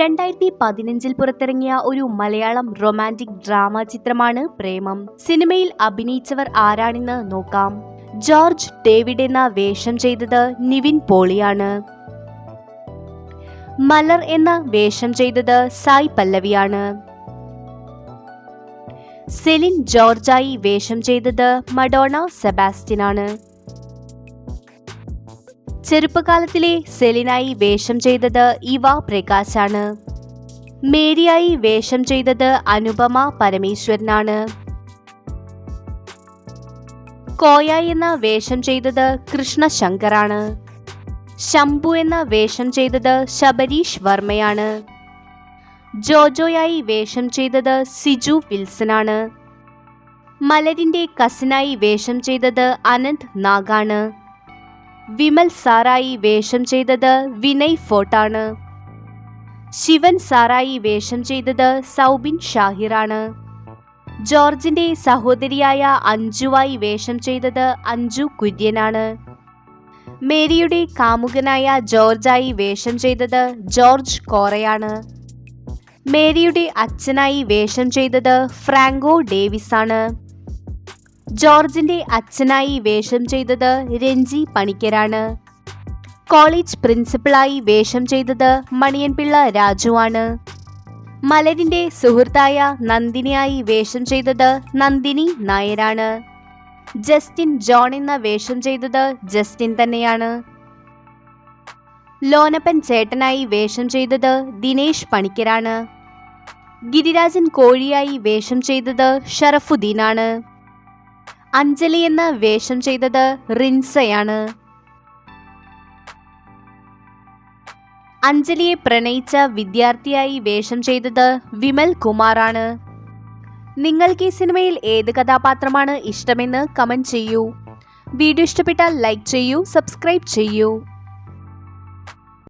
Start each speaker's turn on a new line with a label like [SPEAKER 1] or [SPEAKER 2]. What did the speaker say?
[SPEAKER 1] രണ്ടായിരത്തി പതിനഞ്ചിൽ പുറത്തിറങ്ങിയ ഒരു മലയാളം റൊമാന്റിക് ഡ്രാമ ചിത്രമാണ് പ്രേമം. സിനിമയിൽ അഭിനയിച്ചവർ ആരാണെന്ന് നോക്കാം. ജോർജ് ഡേവിഡ് എന്ന വേഷം ചെയ്തത് നിവിൻ പോളിയാണ്. മലർ എന്ന വേഷം ചെയ്തത് സായ് പല്ലവിയാണ്. സെലിൻ ജോർജായി വേഷം ചെയ്തത് മഡോണ സെബാസ്റ്റ്യനാണ്. ചെറുപ്പകാലത്തിലെ സെലിനായി വേഷം ചെയ്തത് ഇവ പ്രകാശാണ്. മേരിയായി വേഷം ചെയ്തത് അനുപമ പരമേശ്വരനാണ്. കോയ എന്ന വേഷം ചെയ്തത് കൃഷ്ണശങ്കറാണ്. ശംഭു എന്ന വേഷം ചെയ്തത് ശബരീഷ് വർമ്മയാണ്. ജോജോയായി വേഷം ചെയ്തത് സിജു വിൽസനാണ്. മലരിന്റെ കസിനായി വേഷം ചെയ്തത് അനന്ത് നാഗാണ്. വിമൽ സാറായി വേഷം ചെയ്തത് വിനയ് ഫോർട്ടാണ്. ശിവൻ സാറായി വേഷം ചെയ്തത് സൗബിൻ ഷാഹിറാണ്. ജോർജിന്റെ സഹോദരിയായ അഞ്ജുവായി വേഷം ചെയ്തത് അഞ്ജു കുര്യനാണ്. മേരിയുടെ കാമുകനായ ജോർജായി വേഷം ചെയ്തത് ജോർജ് കോറയാണ്. മേരിയുടെ അച്ഛനായി വേഷം ചെയ്തത് ഫ്രാങ്കോ ഡേവിസ് ആണ് ജോർജിന്റെ അച്ഛനായി വേഷം ചെയ്തത് രഞ്ജി പണിക്കരാണ്. കോളേജ് പ്രിൻസിപ്പളായി വേഷം ചെയ്തത് മണിയൻപിള്ള രാജുവാണ് മലരിന്റെ സുഹൃത്തായ നന്ദിനിയായി വേഷം ചെയ്തത് നന്ദിനി നായരാണ്. ജസ്റ്റിൻ ജോൺ എന്ന വേഷം ചെയ്തത് ജസ്റ്റിൻ തന്നെയാണ്. ലോനപ്പൻ ചേട്ടനായി വേഷം ചെയ്തത് ദിനേശ് പണിക്കരാണ്. ഗിരിരാജൻ കോഴിയായി വേഷം ചെയ്തത് ഷറഫുദ്ദീനാണ്. അഞ്ജലി എന്ന വേഷം ചെയ്തത് റിൻസയാണ്. അഞ്ജലിയെ പ്രണയിച്ച വിദ്യാർത്ഥിയായി വേഷം ചെയ്തത് വിമൽ കുമാറാണ്. നിങ്ങൾക്ക് ഈ സിനിമയിൽ ഏത് കഥാപാത്രമാണ് ഇഷ്ടമെന്ന് കമന്റ് ചെയ്യൂ. വീഡിയോ ഇഷ്ടപ്പെട്ടാൽ ലൈക്ക് ചെയ്യൂ സബ്സ്ക്രൈബ് ചെയ്യൂ.